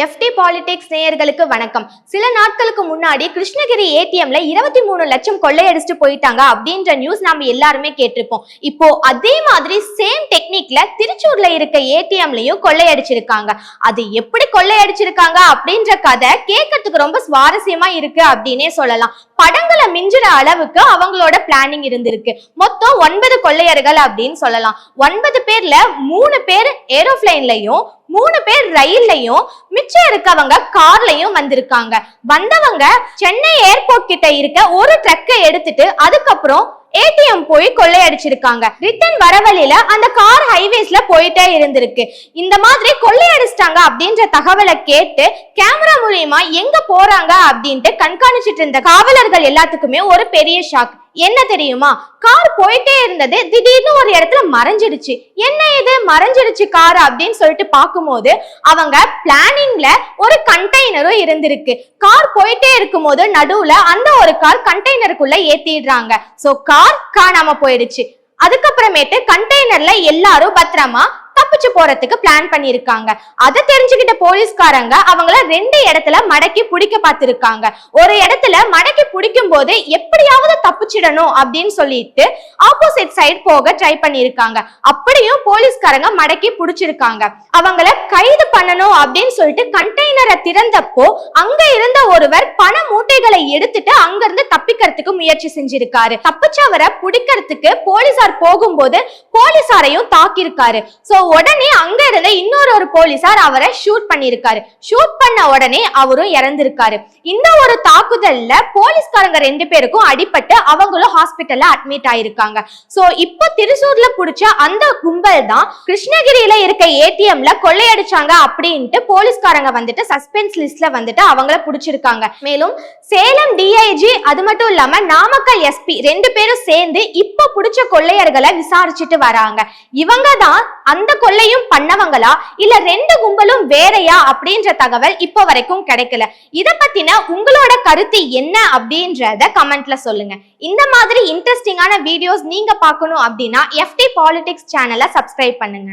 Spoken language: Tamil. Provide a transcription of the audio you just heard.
எஃப்டி பாலிடிக்ஸ் நேயர்களுக்கு வணக்கம். சில நாட்களுக்கு முன்னாடி கிருஷ்ணகிரி ஏடிஎம்ல இருபத்தி மூணு லட்சம் கொள்ளையடிச்சிட்டு போயிட்டாங்க அப்படின்ற நியூஸ் நாம எல்லாருமே கேட்டிருப்போம். இப்போ அதே மாதிரி சேம் டெக்னிக்ல திருச்சூர்ல இருக்க ஏடிஎம்லயும் கொள்ளையடிச்சிருக்காங்க. அது எப்படி கொள்ளையடிச்சிருக்காங்க அப்படின்ற கதை கேட்கறதுக்கு ரொம்ப சுவாரஸ்யமா இருக்கு அப்படின்னே சொல்லலாம். படங்களை மிஞ்சுற அளவுக்கு அவங்களோட பிளானிங் இருந்திருக்கு. மொத்தம் ஒன்பது கொள்ளையர்கள் அப்படின்னு சொல்லலாம். ஒன்பது பேர்ல மூணு பேர் ஏரோப்ளைன்லயும் மூணு பேர் ரயில்லையும் மிச்சம் இருக்கவங்க கார்லயும் வந்திருக்காங்க. வந்தவங்க சென்னை ஏர்போர்ட் கிட்ட இருக்க ஒரு ட்ரக்கை எடுத்துட்டு அதுக்கப்புறம் ஏடிஎம் போய் கொள்ளையடிச்சிருக்காங்க. ரிட்டன் வர வழியில அந்த கார் ஹைவேஸ்ல போயிட்டே இருந்திருக்கு. இந்த மாதிரி கொள்ளையடிச்சிட்டாங்க அப்படின்ற தகவலை கேட்டு கேமரா மூலியமா எங்க போறாங்க அப்படின்ட்டு கண்காணிச்சிட்டு இருந்த காவலர்கள் எல்லாத்துக்குமே ஒரு பெரிய ஷாக் என்ன தெரியுமா? கார் போயிட்டே இருந்தது. திடீர்னு ஒரு இடத்துல மறைஞ்சிடுச்சு. என்ன இது? மறைஞ்சிடுச்சு கார் அப்படின்னு சொல்லிட்டு பார்க்கும்போது அவங்க பிளானிங்ல ஒரு கண்டெய்னரும் இருந்திருக்கு. கார் போயிட்டே இருக்கும்போது நடுவுல அந்த ஒரு கார் கண்டெய்னருக்குள்ள ஏத்திடுறாங்க. சோ கார் காணாம போயிடுச்சு. அதுக்கப்புறமேட்டு கண்டெய்னர்ல எல்லாரும் பத்திரமா தப்பிச்சு போறதுக்கு பிளான் பண்ணிருக்காங்க அதை தெரிஞ்சுக்கிட்ட போலீஸ்காரங்க அவங்கள ரெண்டு இடத்துல மடக்கி பிடிக்க பார்த்திருக்காங்க. ஒரு இடத்துல மடக்கி பிடிக்கும் போது எப்படியாவது தப்பிச்சிடணும் அப்படின்னு சொல்லிட்டு ஆப்போசிட் சைடு போக ட்ரை பண்ணிருக்காங்க அப்படியும் போலீஸ்காரங்க மடக்கி பிடிச்சிருக்காங்க. அவங்கள கைது பண்ணணும் அப்படின்னு சொல்லிட்டு கண்டெய்னரை திறந்தப்போ அங்க இருந்த ஒருவர் பண மூட்டைகளை எடுத்துட்டு அங்க இருந்து தப்பிக்கிறதுக்கு முயற்சி செஞ்சிருக்காரு. தப்பிச்சவரை பிடிக்கிறதுக்கு போலீசார் போகும்போது போலீசாரையும் தாக்கியிருக்காரு. சோ உடனே அங்க இருந்த இன்னொரு ஒரு போலீசார் அவரை ஷூட் பண்ணிருக்காரு ஷூட் பண்ண உடனே அவரும் இறந்திருக்காரு. இந்த ஒரு தாக்குதல்ல போலீஸ்காரங்க ரெண்டு பேருக்கும் அடிபட்டு அவங்களும் ஹாஸ்பிட்டல்ல அட்மிட் ஆயிருக்காங்க. சோ இப்போ திருச்சூர்ல புடிச்ச அந்த கும்பல் தான் கிருஷ்ணகிரியில இருக்க ஏடிஎம்ல கொள்ளையடிச்சாங்க அப்படின்ட்டு போலீஸ்காரங்க வந்துட்டு சஸ்பென்ஸ் லிஸ்ட்ல வந்துட்டு அவங்கள புடிச்சிருக்காங்க. மேலும் சேலம் டிஐஜி அது மட்டும் இல்லாம நாமக்கல் எஸ்பி ரெண்டு பேரும் சேர்ந்து இப்போ புடிச்ச கொள்ளையர்களை விசாரிச்சுட்டு வராங்க. இவங்க தான் அந்த கொள்ளையும் பண்ணவங்களா? இல்ல ரெண்டு கும்பலும் வேறையா? அப்படின்ற தகவல் இப்போ வரைக்கும் கிடைக்கல. இத பத்தின உங்களோட கருத்து என்ன அப்படின்றத கமெண்ட்ல சொல்லுங்க. இந்த மாதிரி இன்ட்ரெஸ்டிங்கான வீடியோஸ் நீங்க பார்க்கணும் அப்படின்னா எஃப்டி பாலிடிக்ஸ் சேனலை சப்ஸ்கிரைப் பண்ணுங்க.